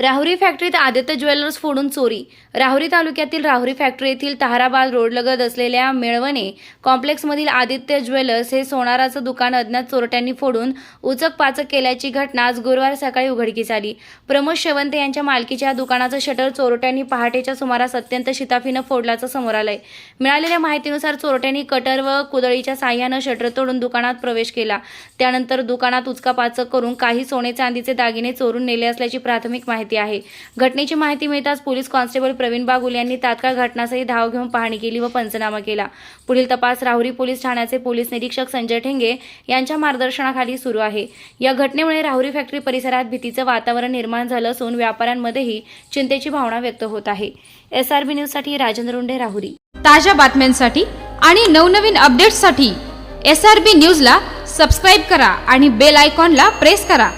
Rahuri फॅक्टरीत Aditya jewellers फोडून चोरी. राहुरी तालुक्यातील राहुरी फॅक्टरी येथील ताहराबाद रोडलगत असलेल्या मेळवणे कॉम्प्लेक्समधील आदित्य ज्वेलर्स हे सोनाराचं दुकान अज्ञात चोरट्यांनी फोडून उचक पाचक केल्याची घटना आज गुरुवार सकाळी उघडकीस आली. प्रमोद शेवंते यांच्या मालकीच्या दुकानाचं शटर चोरट्यांनी पहाटेच्या सुमारास अत्यंत शिताफीनं फोडल्याचं समोर आलंय. मिळालेल्या माहितीनुसार चोरट्यांनी कटर व कुदळीच्या साह्यानं शटर तोडून दुकानात प्रवेश केला. त्यानंतर दुकानात उचकापाचक करून काही सोने चांदीचे दागिने चोरून नेले असल्याची प्राथमिक माहिती आहे. घटनेची माहिती मिळताच पोलीस कॉन्स्टेबल प्रवीण बागुल यांनी तात्काळ घटनास्थळी धाव घेऊन पाहणी केली व पंचनामा केला. पुढील तपास राहुरी पोलीस ठाण्याचे पोलीस निरीक्षक संजय ठेंगे यांच्या मार्गदर्शनाखाली सुरू आहे. या घटनेमुळे राहुरी फॅक्टरी परिसरात भीतीचं वातावरण निर्माण झालं असून व्यापाऱ्यांमध्येही चिंतेची भावना व्यक्त होत आहे. एसआरबी न्यूजसाठी राजेंद्र रुंडे राहुरी. ताज्या बातम्यांसाठी आणि नवनवीन अपडेट्ससाठी एस आर बी न्यूजला सबस्क्राईब करा आणि बेल आयकॉनला प्रेस करा.